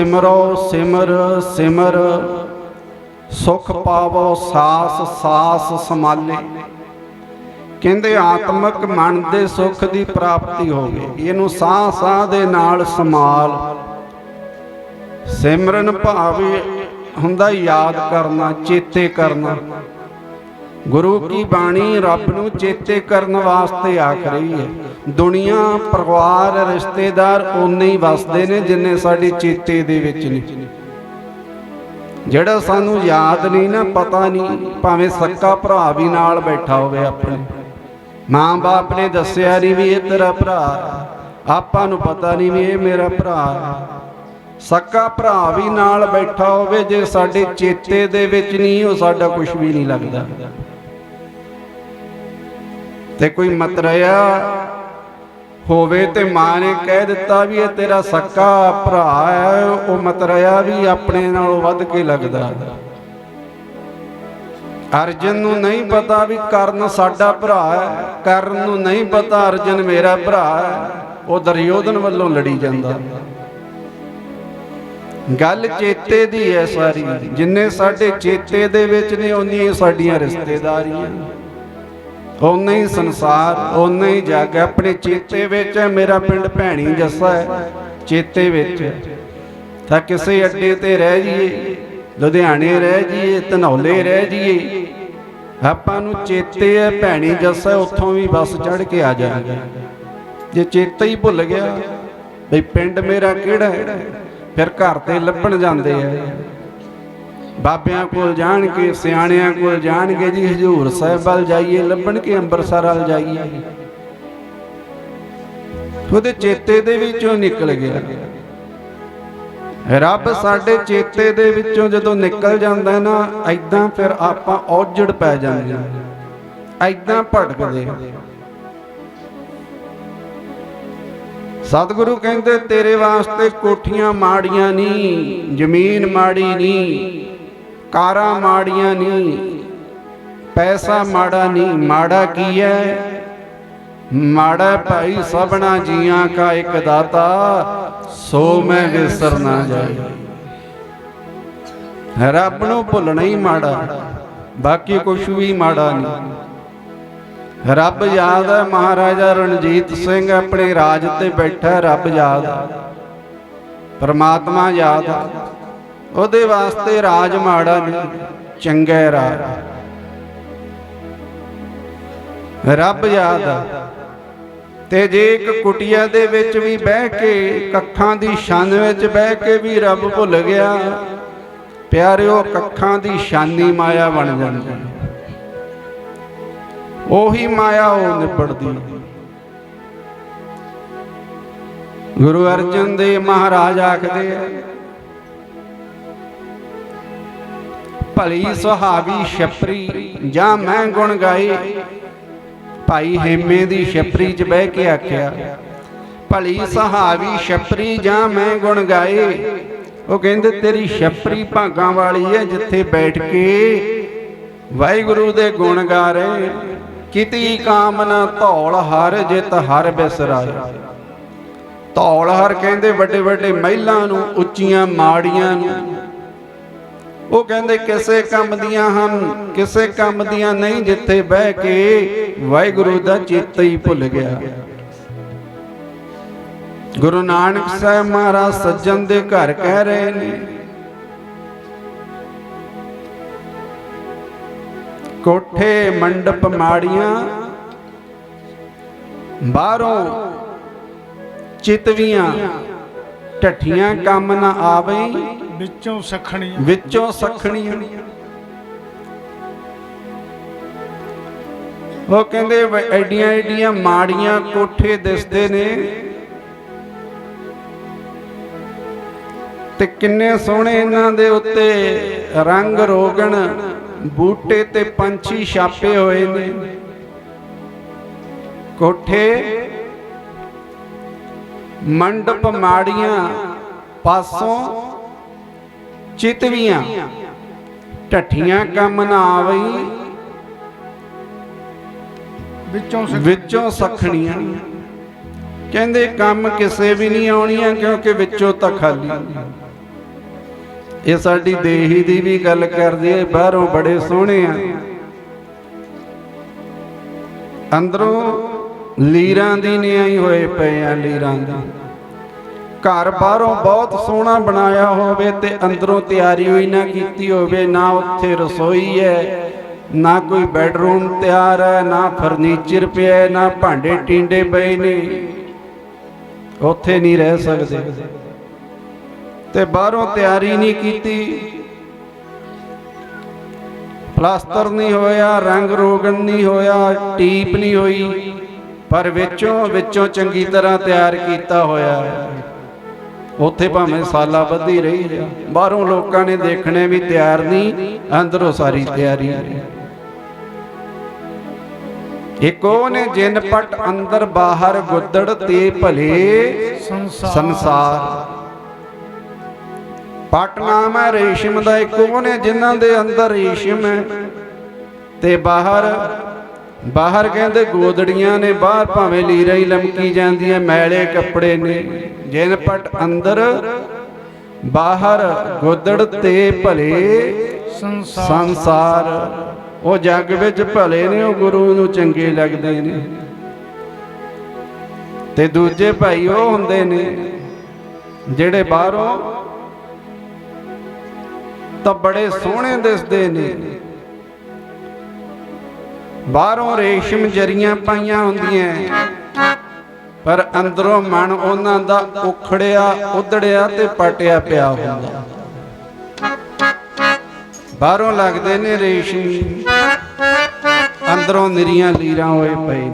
ਸਿਮਰੋ ਸਿਮਰ ਸਿਮਰ, ਸੁਖ ਪਾਵੋ ਸਾਸ ਸਾਸ ਸਮਾਲੇ। ਕਹਿੰਦੇ ਆਤਮਿਕ ਮਨ ਦੇ ਸੁਖ ਦੀ ਪ੍ਰਾਪਤੀ ਹੋਵੇ, ਇਹਨੂੰ ਸਾਹ ਸਾਹ ਦੇ ਨਾਲ ਸਮਾਲ ਸਿਮਰਨ ਭਾਵੇਂ ਹੁੰਦਾ ਯਾਦ ਕਰਨਾ, ਚੇਤੇ ਕਰਨਾ। ਗੁਰੂ ਕੀ ਬਾਣੀ ਰੱਬ ਨੂੰ ਚੇਤੇ ਕਰਨ ਵਾਸਤੇ ਆਖ ਰਹੀ ਹੈ। ਦੁਨੀਆ, ਪਰਿਵਾਰ, ਰਿਸ਼ਤੇਦਾਰ ਉਨੇ ਹੀ ਵਸਦੇ ਨੇ ਜਿੰਨੇ ਸਾਡੇ ਚੇਤੇ ਦੇ ਵਿੱਚ ਨੇ। ਜਿਹੜਾ ਸਾਨੂੰ ਯਾਦ ਨਹੀਂ ਨਾ, ਪਤਾ ਨਹੀਂ, ਭਾਵੇਂ ਸੱਕਾ ਭਰਾ ਵੀ ਨਾਲ ਬੈਠਾ ਹੋਵੇ ਆਪਣੇ। ਮਾਂ-ਬਾਪ ਨੇ ਦੱਸਿਆ ਨਹੀਂ ਵੀ ਇਹ ਤੇਰਾ ਭਰਾ। ਆਪਾਂ ਨੂੰ ਪਤਾ ਨਹੀਂ ਵੀ ਇਹ ਮੇਰਾ ਭਰਾ। ਹੈ ਸੱਕਾ ਭਰਾ ਵੀ ਨਾਲ ਬੈਠਾ ਹੋਵੇ, ਜੇ ਸਾਡੇ ਚੇਤੇ ਦੇ ਵਿੱਚ ਨਹੀਂ, ਉਹ ਸਾਡਾ ਕੁਝ ਵੀ ਨਹੀਂ ਲੱਗਦਾ। ਤੇ ਕੋਈ ਮਤਰਿਆ ਹੋਵੇ ਤੇ ਮਾਂ ਨੇ ਕਹਿ ਦਿੱਤਾ ਵੀ ਇਹ ਤੇਰਾ ਸੱਕਾ ਭਰਾ ਹੈ, ਉਹ ਮਤਰਿਆ ਵੀ ਆਪਣੇ ਨਾਲੋਂ ਵੱਧ ਕੇ ਲੱਗਦਾ। ਅਰਜਨ ਨੂੰ ਨਹੀਂ ਪਤਾ ਵੀ ਕਰਨ ਸਾਡਾ ਭਰਾ ਹੈ, ਕਰਨ ਨੂੰ ਨਹੀਂ ਪਤਾ ਅਰਜਨ ਮੇਰਾ ਭਰਾ ਹੈ, ਉਹ ਦਰਯੋਧਨ ਵੱਲੋਂ ਲੜੀ ਜਾਂਦਾ। ਗੱਲ ਚੇਤੇ ਦੀ ਹੈ ਸਾਰੀ, ਜਿੰਨੇ ਸਾਡੇ ਚੇਤੇ ਦੇ ਵਿੱਚ ਨੇ ਉਨੀਆਂ ਸਾਡੀਆਂ ਰਿਸ਼ਤੇਦਾਰੀਆਂ। ਓਨਾ ਹੀ ਸੰਸਾਰ, ਓਨਾ ਹੀ ਜੱਗ ਆਪਣੇ ਚੇਤੇ ਵਿੱਚ ਮੇਰਾ ਪਿੰਡ ਭੈਣੀ ਜੱਸਾ ਚੇਤੇ ਵਿੱਚ। ਤਾਂ ਕਿਸੇ ਅੱਡੇ ਤੇ ਰਹਿ ਜਾਈਏ, ਲੁਧਿਆਣੇ ਰਹਿ ਜਾਈਏ, ਧਨੌਲੇ ਰਹਿ ਜਾਈਏ, ਆਪਾਂ ਨੂੰ ਚੇਤੇ ਹੈ ਭੈਣੀ ਜੱਸਾ ਉੱਥੋਂ ਵੀ ਬੱਸ ਚੜ ਕੇ ਆ ਜਾਵਾਂਗੇ ਜੇ ਚੇਤਾ ਹੀ ਭੁੱਲ ਗਿਆ, ਬਈ ਪਿੰਡ ਮੇਰਾ ਕਿਹੜਾ ਹੈ? ਫਿਰ ਘਰ ਤੇ ਲੱਭਣ ਜਾਂਦੇ ਆ। ਬਾਬਿਆਂ ਕੋਲ ਜਾਣ ਕੇ ਸਿਆਣਿਆਂ ਕੋਲ ਜਾਣਗੇ ਜੀ ਹਜੂਰ ਸਾਹਿਬ ਵੱਲ ਜਾਈਏ, ਲੱਭਣ ਕੇ ਅੰਮ੍ਰਿਤਸਰ ਵੱਲ ਜਾਈਏ। ਉਹਦੇ ਚੇਤੇ ਦੇ ਵਿੱਚੋਂ ਨਿਕਲ ਗਿਆ। ਰੱਬ ਸਾਡੇ ਚੇਤੇ ਦੇ ਵਿੱਚੋਂ ਜਦੋਂ ਨਿਕਲ ਜਾਂਦਾ ਨਾ ਐਦਾਂ ਫਿਰ ਆਪਾਂ ਔਜੜ ਪੈ ਜਾਂਦੇ ਐਦਾਂ ਭਟਕਦੇ ਸਤਿਗੁਰੂ ਕਹਿੰਦੇ, ਤੇਰੇ ਵਾਸਤੇ ਕੋਠੀਆਂ ਮਾੜੀਆਂ ਨਹੀਂ ਜ਼ਮੀਨ ਮਾੜੀ ਨਹੀਂ ਕਾਰਾਂ ਮਾੜੀਆਂ ਨਹੀਂ ਪੈਸਾ ਮਾੜਾ ਨਹੀਂ ਮਾੜਾ ਕੀ ਹੈ ਮਾੜਾ ਭਾਈ ਸਭਨਾ ਜੀਆਂ ਕਾ ਇੱਕ ਦਾਤਾ, ਸੋ ਮੈਂ ਵਿਸਰ ਨਾ ਜਾਈ ਰੱਬ ਨੂੰ ਭੁੱਲਣਾ ਹੀ ਮਾੜਾ, ਬਾਕੀ ਕੁਝ ਵੀ ਮਾੜਾ ਨਹੀਂ ਰੱਬ ਯਾਦ ਹੈ ਮਹਾਰਾਜਾ ਰਣਜੀਤ ਸਿੰਘ ਆਪਣੇ ਰਾਜ ਤੇ ਬੈਠਾ, ਰੱਬ ਯਾਦ। ਪਰਮਾਤਮਾ ਯਾਦ। ਹੈ ਉਹਦੇ ਵਾਸਤੇ ਰਾਜ ਮਾੜਾ ਨਹੀਂ, ਚੰਗਾ ਰਾਜ। ਰੱਬ ਯਾਦ ਆ। ਤੇ ਜੇ ਇੱਕ ਕੁਟਿਆ ਦੇ ਵਿੱਚ ਵੀ ਬਹਿ ਕੇ, ਕੱਖਾਂ ਦੀ ਛਾਨ ਵਿੱਚ ਬਹਿ ਕੇ ਵੀ ਰੱਬ ਭੁੱਲ ਗਿਆ, ਪਿਆਰਿਓ, ਕੱਖਾਂ ਦੀ ਛਾਨੀ ਮਾਇਆ ਬਣ ਜਾਂਦੀ। ਉਹੀ ਮਾਇਆ ਉਹ ਨਿਪੜਦੀ ਗੁਰੂ ਅਰਜਨ ਦੇਵ ਮਹਾਰਾਜ ਆਖਦੇ ਆ ਭਲੀ ਸੁਹਾਵੀ ਛਪਰੀ, ਜਾਂ ਮੈਂ ਗੁਣ ਗਾਏ ਭਾਈ ਹੇਮੇ ਦੀ ਛਪਰੀ 'ਚ ਬਹਿ ਕੇ ਆਖਿਆ, ਭਲੀ ਸੁਹਾਵੀ ਛਪਰੀ, ਜਾਂ ਮੈਂ ਗੁਣ ਗਾਏ? ਉਹ ਕਹਿੰਦੇ, ਤੇਰੀ ਛਪਰੀ ਭਾਗਾਂ ਵਾਲੀ ਹੈ ਜਿੱਥੇ ਬੈਠ ਕੇ ਵਾਹਿਗੁਰੂ ਦੇ ਗੁਣ ਗਾ ਰਹੇ ਕਿਤੀ ਕਾਮਨਾ ਧੌਲ ਹਰ ਜਿਤ ਹਰ ਬਿਸਰਾਏ। ਧੌਲ ਹਰ ਕਹਿੰਦੇ ਵੱਡੇ ਵੱਡੇ ਮਹਿਲਾਂ ਨੂੰ, ਉੱਚੀਆਂ ਮਾੜੀਆਂ ਨੂੰ। ਉਹ ਕਹਿੰਦੇ ਕਿਸੇ ਕੰਮ ਦੀਆਂ ਹਨ, ਕਿਸੇ ਕੰਮ ਦੀਆਂ ਨਹੀਂ ਜਿੱਥੇ ਬਹਿ ਕੇ ਵਾਹਿਗੁਰੂ ਦਾ ਚੇਤਾ ਹੀ ਭੁੱਲ ਗਿਆ। ਗੁਰੂ ਨਾਨਕ ਸਾਹਿਬ ਮਹਾਰਾਜ ਸੱਜਣ ਦੇ ਘਰ ਕਹਿ ਰਹੇ ਨੇ, ਕੋਠੇ, ਮੰਡਪ ਮਾੜੀਆਂ, ਬਾਹਰੋਂ ਚਿਤਵੀਆਂ ਢੱਠੀਆਂ ਕੰਮ ਨਾ ਆਵੇ। ਵਿੱਚੋਂ ਸਖਣੀਆਂ। ਵਿੱਚੋਂ ਸਖਣੀਆਂ। ਉਹ ਕਹਿੰਦੇ ਐਡੀਆਂ ਐਡੀਆਂ ਮਾੜੀਆਂ ਕੋਠੇ ਦਿਸਦੇ ਨੇ। ਤੇ ਕਿੰਨੇ ਸੋਹਣੇ ਇਹਨਾਂ ਦੇ ਉੱਤੇ ਰੰਗ ਰੋਗਣ ਬੂਟੇ ਤੇ ਪੰਛੀ ਛਾਪੇ ਹੋਏ ਨੇ। ਕੋਠੇ ਮੰਡਪ ਮਾੜੀਆਂ ਪਾਸੋਂ ਚਿਤਵੀਆਂ ਢੱਠੀਆਂ ਕੰਮ ਨਾ ਆਵਈ ਵਿੱਚੋਂ ਵਿੱਚੋਂ ਸਖਣੀਆਂ। ਕਹਿੰਦੇ ਕੰਮ ਕਿਸੇ ਵੀ ਨਹੀਂ ਆਉਣੀਆਂ ਕਿਉਂਕਿ ਵਿੱਚੋਂ ਤਾਂ ਖਾਲੀ। ਇਹ ਸਾਡੀ ਦੇਹੀ ਦੀ ਵੀ ਗੱਲ ਕਰਦੀ ਹੈ ਬਾਹਰੋਂ ਬੜੇ ਸੋਹਣੇ ਆ। ਅੰਦਰੋਂ ਲੀਰਾਂ ਦੀ ਨਿਆਈ ਹੋਏ ਪਏ ਆ ਲੀਰਾਂ ਦੀ। ਘਰ ਬਾਹਰੋਂ ਬਹੁਤ ਸੋਹਣਾ ਬਣਾਇਆ ਹੋਵੇ ਤੇ ਅੰਦਰੋਂ ਤਿਆਰੀ ਹੋਈ ਨਾ ਕੀਤੀ ਹੋਵੇ ਨਾ ਉੱਥੇ ਰਸੋਈ ਹੈ ਨਾ ਕੋਈ ਬੈੱਡਰੂਮ ਤਿਆਰ ਹੈ ਨਾ ਫਰਨੀਚਰ ਪਿਆ ਹੈ, ਨਾ ਭਾਂਡੇ ਟਿੰਡੇ ਪਏ ਨੇ। ਉੱਥੇ ਨਹੀਂ ਰਹਿ ਸਕਦੇ। ਤੇ ਬਾਹਰੋਂ ਤਿਆਰੀ ਨਹੀਂ ਕੀਤੀ। ਪਲਾਸਟਰ ਨਹੀਂ ਹੋਇਆ ਰੰਗ ਰੋਗਨ ਨਹੀਂ ਹੋਇਆ ਟੀਪ ਨਹੀਂ ਹੋਈ ਪਰ ਵਿੱਚੋਂ ਵਿੱਚੋਂ ਚੰਗੀ ਤਰ੍ਹਾਂ ਤਿਆਰ ਕੀਤਾ ਹੋਇਆ ਹੈ। ਉੱਥੇ ਭਾਵੇਂ ਸਾਲਾ ਬੱਧੀ ਰਹੀ ਜਾ ਬਾਹਰੋਂ ਲੋਕਾਂ ਨੇ ਦੇਖਣੇ ਵੀ ਤਿਆਰ ਨਹੀਂ, ਅੰਦਰੋਂ ਸਾਰੀ ਤਿਆਰੀ। ਇੱਕ ਨੇ ਜਿਨ ਪਟ ਅੰਦਰ ਬਾਹਰ ਗੁੱਦੜ ਤੇ ਭਲੇ ਸੰਸਾਰ। ਪਟ ਨਾਮ ਹੈ ਰੇਸ਼ਮ ਦਾ, ਇੱਕ ਉਹ ਨੇ ਜਿਨ੍ਹਾਂ ਦੇ ਅੰਦਰ ਰੇਸ਼ਮ ਹੈ ਤੇ ਬਾਹਰ ਬਾਹਰ ਕਹਿੰਦੇ ਗੋਦੜੀਆਂ ਨੇ, ਬਾਹਰ ਭਾਵੇਂ ਲੀਰਾ ਹੀ ਲਮਕੀ ਜਾਂਦੀਆਂ, ਮੈਲੇ ਕੱਪੜੇ ਨੇ। ਜਿਨ ਪਟ ਅੰਦਰ, ਬਾਹਰ ਗੋਦੜ ਤੇ ਭਲੇ ਸੰਸਾਰ। ਸੰਸਾਰ ਉਹ ਜੱਗ ਵਿੱਚ ਭਲੇ ਨੇ, ਉਹ ਗੁਰੂ ਨੂੰ ਚੰਗੇ ਲੱਗਦੇ ਨੇ। ਤੇ ਦੂਜੇ ਭਾਈ ਉਹ ਹੁੰਦੇ ਨੇ, ਜਿਹੜੇ ਬਾਹਰੋਂ ਤਾਂ ਬੜੇ ਸੋਹਣੇ ਦਿਸਦੇ ਨੇ। ਬਾਹਰੋਂ ਰੇਸ਼ਮ ਜਰੀਆਂ ਪਾਈਆਂ ਹੁੰਦੀਆਂ ਪਰ ਅੰਦਰੋਂ ਮਨ ਉਹਨਾਂ ਦਾ ਉਖੜਿਆ, ਉਧੜਿਆ ਤੇ ਪਟਿਆ ਪਿਆ ਹੁੰਦਾ। ਬਾਹਰੋਂ ਲੱਗਦੇ ਨੇ ਰੇਸ਼ਮੀ। ਅੰਦਰੋਂ ਨਿਰੀਆਂ ਲੀਰਾਂ ਹੋਏ ਪਏ।